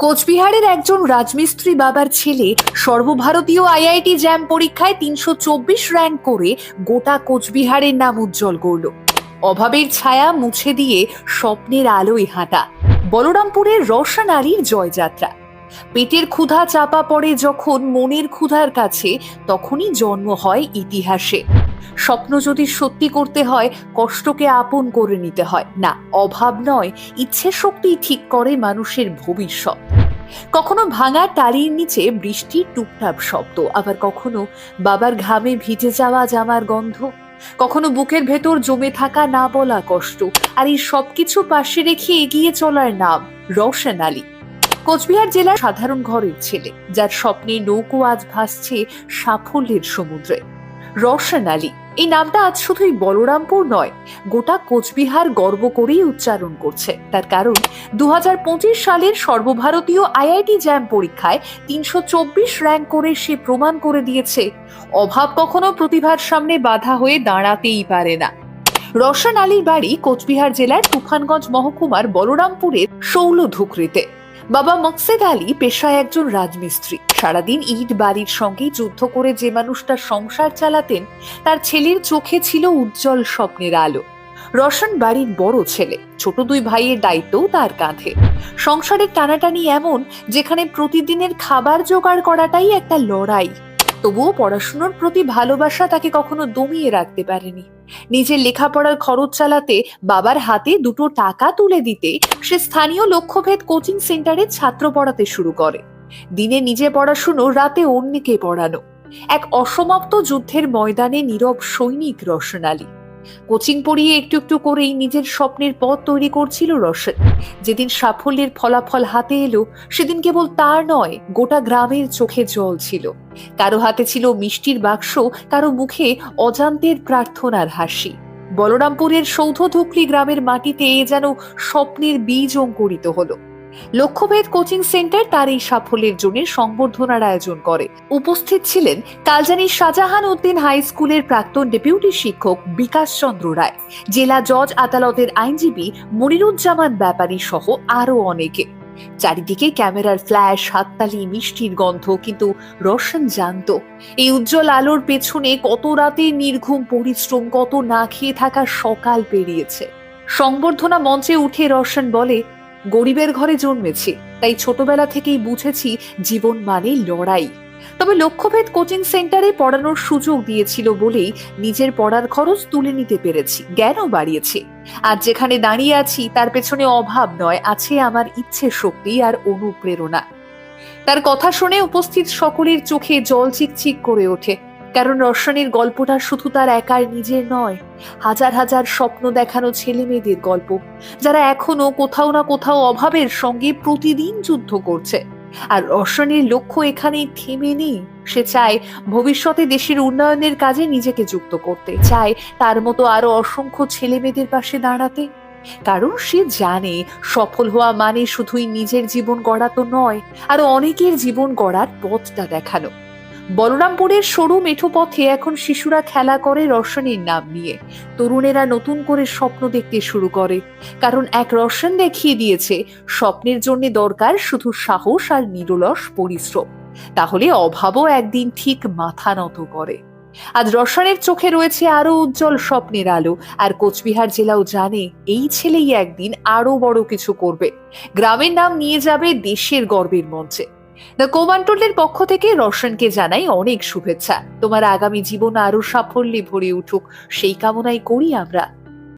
কোচবিহারের একজন রাজমিস্ত্রি বাবার ছেলে সর্বভারতীয় আইআইটি জ্যাম পরীক্ষায় তিনশো চব্বিশ র্যাঙ্ক করে গোটা কোচবিহারের নাম উজ্জ্বল করল। অভাবের ছায়া মুছে দিয়ে স্বপ্নের আলোয় হাঁটা। বলরামপুরের রসান আলীর জয়যাত্রা। পেটের ক্ষুধা চাপা পড়ে যখন মনের ক্ষুধার কাছে, তখনই জন্ম হয় ইতিহাসে। স্বপ্ন যদি সত্যি করতে হয়, কষ্টকে আপন করে নিতে হয়। না, অভাব নয় ইচ্ছে শক্তি ঠিক করে মানুষের ভবিষ্যৎ। কখনো ভাঙা টালির নিচে বৃষ্টির টুকটাপ শব্দ, আবার কখনো বাবার ঘামে ভিজে যাওয়া জামার গন্ধ, কখনো বুকের ভেতর জমে থাকা না বলা কষ্ট, আর এই সবকিছু পাশে রেখে এগিয়ে চলার নাম রওশন আলী কোচবিহার জেলার সাধারণ ঘরের ছেলে, যার স্বপ্নে নৌকো আজ ভাসছে সাফল্যের সমুদ্রে। রওশন আলী এই নামটা আজ শুধুই বলরামপুর নয়, গোটা কোচবিহার গর্ব করেই উচ্চারণ করছে। তার কারণ, দুহাজার পঁচিশ সালের সর্বভারতীয় আইআইটি জ্যাম পরীক্ষায় তিনশো চব্বিশ র্যাঙ্ক করে সে প্রমাণ করে দিয়েছে। অভাব কখনো প্রতিভার সামনে বাধা হয়ে দাঁড়াতেই পারে না। রওশন আলীর বাড়ি কোচবিহার জেলার তুফানগঞ্জ মহকুমার বলরামপুরের শৌলধুকরিতে। বাবা মকসেদ আলী পেশায় একজন রাজমিস্ত্রি। সারাদিন ইট বাড়ির সঙ্গে যুদ্ধ করে যে মানুষটা সংসার চালাতেন, তার ছেলের চোখে ছিল উজ্জ্বল স্বপ্নের আলো। রশন বাড়ির বড় ছেলে, ছোট দুই ভাইয়ের দায়িত্বও তার কাঁধে। সংসারের টানাটানি এমন, যেখানে প্রতিদিনের খাবার জোগাড় করাটাই একটা লড়াই। তবুও পড়াশুনোর প্রতি ভালোবাসা তাকে কখনো দমিয়ে রাখতে পারেনি। নিজের লেখাপড়ার খরচ চালাতে বাবার হাতে দুটো টাকা তুলে দিতে সে স্থানীয় লক্ষ্যভেদ কোচিং সেন্টারে ছাত্র পড়াতে শুরু করে। দিনে নিজে পড়াশুনো, রাতে অন্যকে পড়ানো। এক অসমাপ্ত যুদ্ধের ময়দানে নীরব সৈনিক রসন আলী কোচিং পড়িয়ে একটু একটু করেই নিজের স্বপ্নের পথ তৈরি করছিল রসন যেদিন সাফল্যের ফলাফল হাতে এলো, সেদিন কেবল তার নয়, গোটা গ্রামের চোখে জল ছিল। কারও হাতে ছিল মিষ্টির বাক্স, কারও মুখে অজান্তের প্রার্থনার হাসি। বলরামপুরের সৌধ ধুকলি গ্রামের মাটিতে যেন স্বপ্নের বীজ অঙ্কুরিত হলো। লক্ষ্যভেদ কোচিং সেন্টার তার এই সাফল্যের জন্য সংবর্ধনার আয়োজন করে। উপস্থিত ছিলেন কালজানি শাহজাহান উদ্দিন হাই স্কুলের প্রাক্তন ডেপুটি শিক্ষক বিকাশ চন্দ্র রায়, জেলা জজ আদালতের আইনজীবী মনিরুজ্জামান ব্যাপারী সহ আরও অনেকে। চারিদিকে ক্যামেরার ফ্ল্যাশ, হাততালি, মিষ্টির গন্ধ, কিন্তু রোশন জানতো। এই উজ্জ্বল আলোর পেছনে কত রাতে নির্ঘুম পরিশ্রম, কত না খেয়ে থাকা সকাল পেরিয়েছে। সংবর্ধনা মঞ্চে উঠে রোশন বলে গরিবের ঘরে জন্মেছি, তাই ছোটবেলা থেকেই বুঝেছি জীবন মানে লড়াই। তবে লক্ষ্যভেদ কোচিং সেন্টারে পড়ানোর সুযোগ দিয়েছিল বলেই নিজের পড়ার খরচ তুলে নিতে পেরেছি, জ্ঞানও বাড়িয়েছে। আর যেখানে দাঁড়িয়ে আছি, তার পেছনে অভাব নয়, আছে আমার ইচ্ছে শক্তি আর অনুপ্রেরণা। তার কথা শুনে উপস্থিত সকলের চোখে জল চিকচিক করে ওঠে কারণ রসানের গল্পটা শুধু তার একার নিজের নয়, হাজার হাজার স্বপ্ন দেখানো ছেলে মেয়েদের গল্প, যারা এখনও কোথাও না কোথাও অভাবের সঙ্গে প্রতিদিন যুদ্ধ করছে। আর রসানের লক্ষ্য এখানেই থেমে নেই, সে চায় ভবিষ্যতে দেশের উন্নয়নের কাজে নিজেকে যুক্ত করতে, চায় তার মতো আরও অসংখ্য ছেলে মেয়েদের পাশে দাঁড়াতে। কারণ সে জানে সফল হওয়া মানে শুধুই নিজের জীবন গড়া তো নয়, আরও অনেকের জীবন গড়ার পথটা দেখানো। বলরামপুরের সরু মেঠো পথে এখন শিশুরা খেলা করে রসানের নাম নিয়ে। তরুণেরা নতুন করে স্বপ্ন দেখতে শুরু করে। কারণ এক রসান দেখিয়ে দিয়েছে, স্বপ্নের জন্য দরকার শুধু সাহস আর নিরলস পরিশ্রম। তাহলে অভাবও একদিন ঠিক মাথা নত করে। আজ রসনের চোখে রয়েছে আরও উজ্জ্বল স্বপ্নের আলো, আর কোচবিহার জেলাও জানে এই ছেলেই একদিন আরও বড় কিছু করবে। গ্রামের নাম নিয়ে যাবে দেশের গর্বের মঞ্চে। দ্য কোমান্ডোলের পক্ষ থেকে রোশনকে জানাই অনেক শুভেচ্ছা। তোমার আগামী জীবন আরও সাফল্যে ভরে উঠুক। সেই কামনাই করি আমরা।